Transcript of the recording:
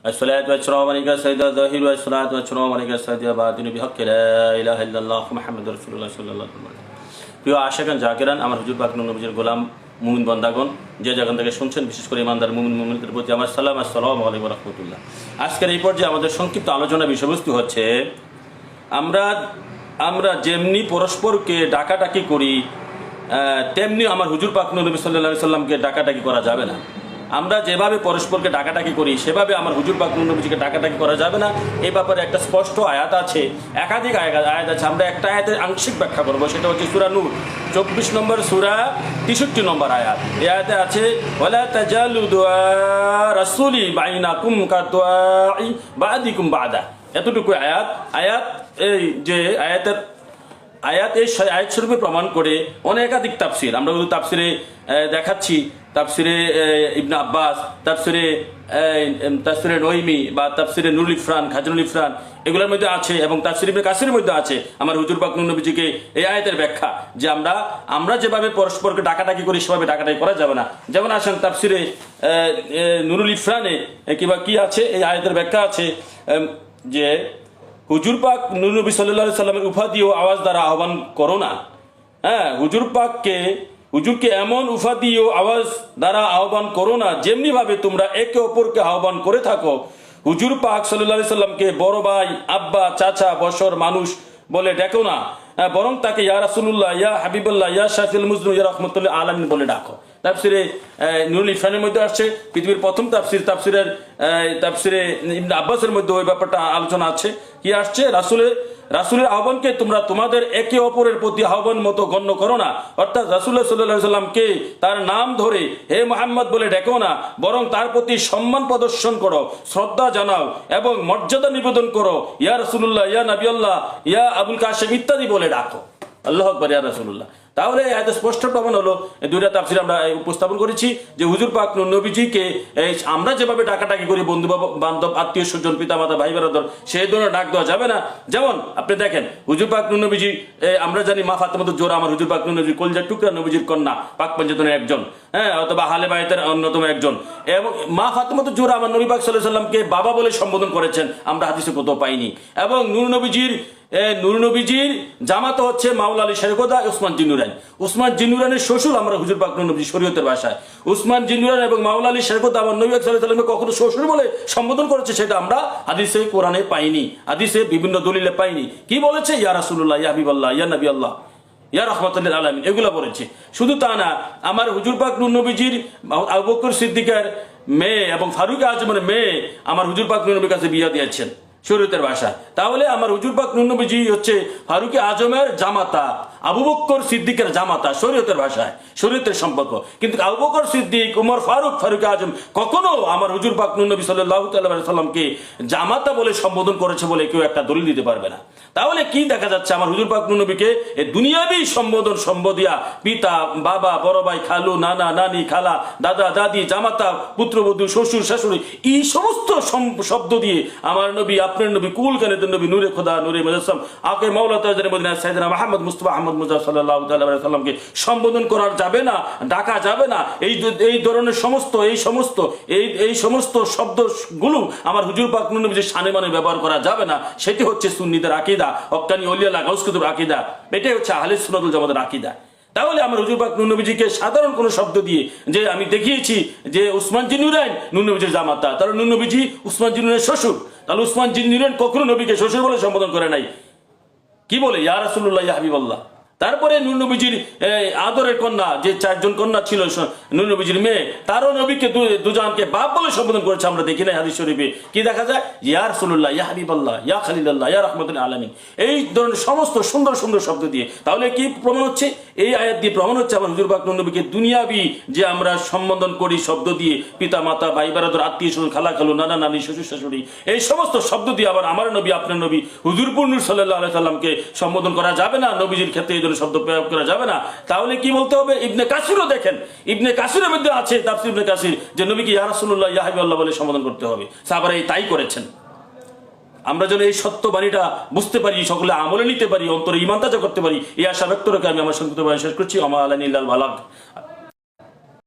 الصلاة والسلام عليك سيد الظاهر والصلاة والسلام عليك سيد الباطن بحق لا إله إلا الله محمد رسول الله صلى الله عليه وسلم প্রিয় আশেখান জাকিরান আমার হুজুর পাক নবীজির গোলাম মুমিন বন্দাগণ যে যেখান থেকে শুনছেন বিশেষ করে ইমানদার মুমিন মুমিনদের প্রতি আমার সালাম আসসালামু আলাইকুম রহমতুল্লাহ আজকের এই পর্যায়ে আমাদের সংক্ষিপ্ত আলোচনা বিষয়বস্তু হচ্ছে আমরা আমরা যেমনি পরস্পরকে ডাকাডাকি করি আহ, তেমনি আমার হুজুর পাক নবী সাল্লাহ সাল্লামকে ডাকাডাকি করা যাবে না আমরা যেভাবে পরস্পরকে ডাকাডাকি করি, সেভাবে আমার হুজুর পাক নবীজিকে ডাকাডাকি করা যাবে না। এই ব্যাপারে একটা স্পষ্ট আয়াত আছে, একাধিক আয়াত আছে। আমরা একটা আয়াতের আংশিক ব্যাখ্যা করব, সেটা হচ্ছে সুরা নূর। চব্বিশ নম্বর সুরা, তেষট্টি নম্বর আয়াত। এই আয়াতে আছে বাইনাকুম কাদুআই বাদিকুম বাদা। এতটুকু আয়াত। আয়াত এই যে আয়াতের আয়াত এই আয়াত স্বরূপে প্রমাণ করে অনেক একাধিক তাফসির। আমরা তাফসিরে দেখাচ্ছি তাফসিরে আহ, ইবনে আব্বাস এম, তাফসিরে নইমি বা তাফসিরে নুরুল ইফরান খাজনুল ইফরান এগুলোর মধ্যে আছে এবং তাফসির ইবনে কাসিরের মধ্যে আছে আমার হুজুর পাক নবীজিকে এই আয়াতের ব্যাখ্যা যে আমরা আমরা যেভাবে পরস্পরকে ডাকাডাকি করি সেভাবে ডাকাডাকি করা যাবে না। যেমন আসেন আহ, নুরুল ইফরানে কিংবা কি আছে? এই আয়াতের ব্যাখ্যা আছে যে হুজুর পাক নূর নবী সাল্লাহ সাল্লামের উপাধি ও আওয়াজ দ্বারা আহ্বান করো না। হ্যাঁ হুজুর পাককে হুজুরকে এমন উপাধি ও আওয়াজ দ্বারা আহ্বান করো না যেমনি ভাবে তোমরা একে অপরকে আহ্বান করে থাকো। হুজুর পাক সাল্লি সাল্লামকে বড় ভাই আব্বা চাচা বসর মানুষ বলে ডেকো না। হ্যাঁ, বরং তাকে ইয়া রাসুল্লাহ ইয়া হাবিবুল্লাহ ইয়া শাহিল মুজনু ইয়া রহমতুল্লাহ আলমিন বলে ডাকো। তাফসিরে নুরুল ইফরানের মধ্যে আসছে। পৃথিবীর প্রথম তাফসির তাফসিরের আহ, তাফসিরে ইবনে আব্বাসের মধ্যে ওই ব্যাপারটা আলোচনা আছে। কি আসছে? রাসুলের রাসুলের আহ্বানকে তোমরা তোমাদের একে অপরের প্রতি আহ্বান মতো গণ্য করো না। অর্থাৎ রাসুল্লাহ সাল্লাহ সাল্লামকে তার নাম ধরে হে মোহাম্মদ বলে ডেকো না বরং তার প্রতি সম্মান প্রদর্শন করো শ্রদ্ধা জানাও এবং মর্যাদা নিবেদন করো। ইয়া রসুল্লাহ ইয়া নবিউল্লাহ ইয়া আবুল কাশেম ইত্যাদি বলে ডাকো। আল্লাহ আকবর ইয়া রসুল্লাহ তাহলে এত স্পষ্ট প্রমাণ হলো। দুইটা তাফসির আমরা উপস্থাপন করেছি যে হুজুর পাক নবীজিকে আমরা যেভাবে টাকাটাকি করি বন্ধু বান্ধব আত্মীয় স্বজন পিতা মাতা ভাই বেরাদর সেই ধরনের ডাক দেওয়া যাবে না। যেমন, আপনি দেখেন, হুজুর পাক নবীজি আমরা জানি মা ফাতেমাত জোর আমার হুজুর পাক নূর নবী কলজার টুকরা, নবীজির কন্যা, পাক পঞ্চতনের একজন। হ্যাঁ অথবা হালে বায়তের অন্যতম একজন। এবং মা ফাতেমাত জোর আমার নবী পাক সাল্লাহ সাল্লামকে বাবা বলে সম্বোধন করেছেন, আমরা হাদিসে কোথাও পাইনি। এবং নূর নবীজির এ, নূর জামাত হচ্ছে মাওলা আলী শেরকোদা উসমান জিনুরান উসমান জিনুরানের শ্বশুর আমরা হুজুর পাক নূর নবী শরীয়তের ভাষায়। উসমান জিনুরান এবং মাওলা আলী শেরকোদা আমার নবী সাল্লামকে কখনো শ্বশুর বলে সম্বোধন করেছে সেটা আমরা হাদিসে কোরআনে পাইনি। হাদিসে বিভিন্ন দলিলে পাইনি। কি বলেছে? ইয়া রাসুল্লাহ ইয়া হাবিবাল্লাহ ইয়া নবী আল্লাহ ইয়া রহমতুল্লাহ আলমিন। এগুলো বলেছে। শুধু তা না আমার হুজুর পাক নূর নবীজির আবু বকর সিদ্দিকের মেয়ে এবং ফারুক আজমের মেয়ে আমার হুজুর পাক নূর নবীর কাছে বিয়া দিয়েছেন। শরীয়তের ভাষা। তাহলে আমার হুজুর পাক নূর হচ্ছে ফারুকি আজমের জামাতা। আবু বক্কর সিদ্দিকের জামাতা, শরীয়তের ভাষায়, শরীয়তের সম্পর্ক। কিন্তু আবু বকর সিদ্দিক, উমর ফারুক ফারুক আজম কখনো আমার হুজুর পাক নবী সাল্লাহ সাল্লামকে জামাতা বলে সম্বোধন করেছে বলে কেউ একটা দলিল দিতে পারবে না। তাহলে কি দেখা যাচ্ছে আমার হুজুর পাক নবীকে? এই দুনিয়াবি সম্বোধন সম্বোধিয়া, পিতা, বাবা, বড় ভাই, খালু, নানা, নানি, খালা, দাদা, দাদি, জামাতা, পুত্রবধূ, শ্বশুর, শাশুড়ি, এই সমস্ত শব্দ দিয়ে আমার নবী, আপনার নবী, কুল কানের নবী, নূরে খোদা, নূরে মুজাসম আকে মাওলা তাজরে মদিনা সাইয়েদনা মাহমদ মুস্তফা আহমদ মুজা সাল্লাল্লাহু সাল্লামকে সম্বোধন করা যাবে না, ডাকা যাবে না। এই এই ধরনের সমস্ত, এই সমস্ত, এই এই সমস্ত শব্দগুলো আমার হুজুর পাক নবীর শানে মানে ব্যবহার করা যাবে না, সেটি হচ্ছে সুন্নিদের আকিদা। হক্কানি অলিয়া লাগাউসকুতুর আকিদা। এটাই হচ্ছে আহলে সুন্নাতুল জামাতের আকিদা। তাহলে আমার হুজুর পাক নূর সাধারণ কোনো শব্দ দিয়ে যে আমি দেখিয়েছি যে উসমান জিনুরাইন নূর নবীজির জামাতা। তাহলে নূর নবীজি উসমান জিনুরের শ্বশুর। তাহলে উসমান জিনুরাইন কখনো নবীকে শ্বশুর বলে সম্বোধন করে নাই। কি বলে? ইয়া রাসুল্লাহ হাবিবাল্লাহ। তারপরে নূর নবীজির এই, আদরের কন্যা যে চারজন কন্যা ছিল স- নূর নবীজির মেয়ে তারও নবীকে দুজনকে বাপ বলে সম্বোধন করেছে আমরা দেখি না হাদিস শরীফে। কি দেখা যায়? ইয়া রসুল্লাহ ইয়া হাবিবাল্লাহ ইয়া খালিল্লাহ ইয়া রহমতুল্লাহ আলমিন। এই ধরনের সমস্ত সুন্দর সুন্দর শব্দ দিয়ে। তাহলে কি প্রমাণ হচ্ছে? এই আয়াত দিয়ে প্রমাণ হচ্ছে আমার হুজুর নূর নবীকে দুনিয়াবি যে আমরা সম্বোধন করি শব্দ দিয়ে। পিতা মাতা ভাই বারাদর আত্মীয় স্বজন খালা খালু নানা নানি শ্বশুর শাশুড়ি এই সমস্ত শব্দ দিয়ে আবার আমার নবী আপনার নবী হুজুরপুর নূর সাল্লাহ আলাই সাল্লামকে সম্বোধন করা যাবে না নবীজির ক্ষেত্রে এই ধরনের শব্দ প্রয়োগ করা যাবে না। তাহলে কি বলতে হবে? ইবনে কাসিরও দেখেন। ইবনে কাসিরের মধ্যে আছে তাফসির ইবনে কাসির, যে নবীকে ইয়া রাসূলুল্লাহ, ইয়া হাবিবাল্লাহ বলে সম্বোধন করতে হবে। সাহাবারা এই তাই করেছেন। আমরা যেন এই সত্য বাণীটা বুঝতে পারি, সকলে আমলে নিতে পারি, অন্তরে ইমান তাজা করতে পারি, এই আশা ব্যক্ত রেখে আমি আমার সংক্ষিপ্ত শেষ করছি। আমার আলানি ভালাক